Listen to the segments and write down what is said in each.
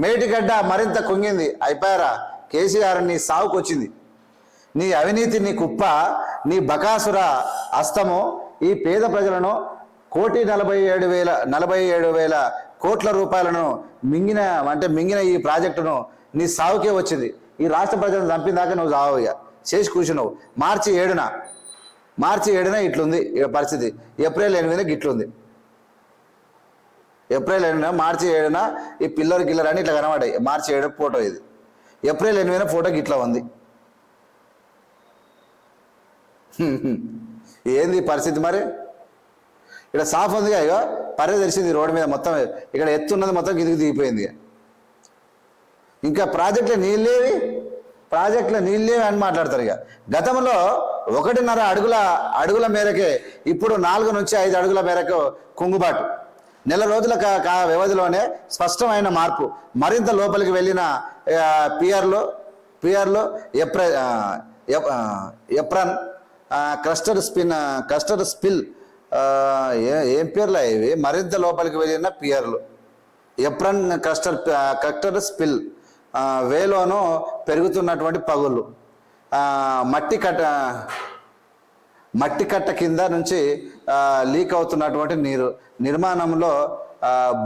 మేటిగడ్డ మరింత కుంగింది. అయిపోయారా? కేసీఆర్ నీ సావుకు వచ్చింది నీ అవినీతి నీ కుప్ప నీ బకాసుర అస్తము ఈ పేద ప్రజలను కోటి నలభై ఏడు వేల నలభై ఏడు వేల కోట్ల రూపాయలను మింగిన అంటే మింగిన ఈ ప్రాజెక్టును నీ సావుకే వచ్చింది. ఈ రాష్ట్ర ప్రజలను చంపిందాక నువ్వు సావు ఇక చేసి కూర్చున్నావు. మార్చి ఏడున మార్చి ఏడున ఇట్లుంది పరిస్థితి. ఏప్రిల్ ఎనిమిదిన గిట్లుంది. ఏప్రిల్ ఎనిమిదిన మార్చి ఏడున ఈ పిల్లర్ గిల్లర్ అని ఇట్లా కనబడాయి మార్చి ఏడు ఫోటో ఇది. ఏప్రిల్ ఎనిమిదిన ఫోటో గిట్లా ఉంది. ఏంది పరిస్థితి మరి? ఇక్కడ సాఫ్ ఉందిగా ఇక పరే తెలిసింది రోడ్డు మీద మొత్తం. ఇక్కడ ఎత్తున్నది మొత్తం కిందికి దిగిపోయింది ఇంకా ప్రాజెక్టులో నీళ్ళేవి? ప్రాజెక్టులో నీళ్ళేవి అని మాట్లాడతారు ఇక. గతంలో ఒకటిన్నర అడుగుల అడుగుల మేరకే ఇప్పుడు నాలుగు నుంచి ఐదు అడుగుల మేరకు కుంగుబాటు. నెల రోజుల కా- కా వ్యవధిలోనే స్పష్టమైన మార్పు. మరింత లోపలికి వెళ్ళిన పిఆర్లో పిఆర్లో ఎప్ర apron cluster spin cluster spill ఏ- ఏం పేర్లు ఇవి? మరింత లోపలికి వెళ్ళిన పిఆర్లు. ఎప్రన్ క్లస్టర్ క్లస్టర్ స్పిల్ వేలోనూ వేలోను పెరుగుతున్నటువంటి పగులు మట్టి కట్ట మట్టి కట్ట కింద నుంచి లీక్ అవుతున్నటువంటి నీరు నిర్మాణంలో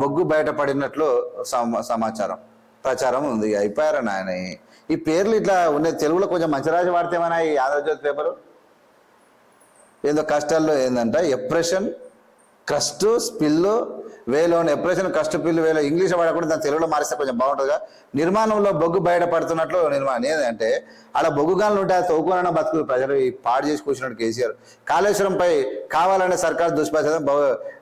బొగ్గు బయటపడినట్లు సమాచారం ప్రచారం ఉంది. అయిపోయారు నాయన ఈ- పేర్లు ఇట్లా ఉండే తెలుగులో కొంచెం మంచి రాజు వాడితేమన్నా ఈ ఆంధ్రజ్యోతి పేపరు? ఏదో కష్టాల్లో ఏంటంటే ఎప్రెషన్ క్రస్ట్ స్పిల్లు వేలోని ఎప్రెషన్ కస్ట్ పిల్లు వేలో ఇంగ్లీష్ వాడకుండా దాని తెలుగులో మారిస్తే కొంచెం బాగుంటుందిగా. నిర్మాణంలో బొగ్గు బయటపడుతున్నట్లు నిర్మాణం ఏంటంటే అలా బొగ్గు గానులు ఉంటే తవ్వుకోనన్న బతుకు ప్రజలు పాడు చేసి కూర్చున్నాడు కేసీఆర్. కాళేశ్వరంపై కావాలనే సర్కార్ దుష్ప్రచారం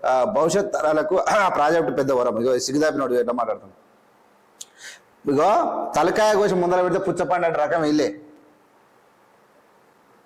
ఆ, భవిష్యత్ తరాలకు ఆ ప్రాజెక్టు పెద్ద వరం. ఇగో సిగ్గుదాపినోడు ఎట్లా మాట్లాడుతున్నాం ఇగో తలకాయ కోసం ముందర పెడితే పుచ్చపండు రకం ఇల్లే.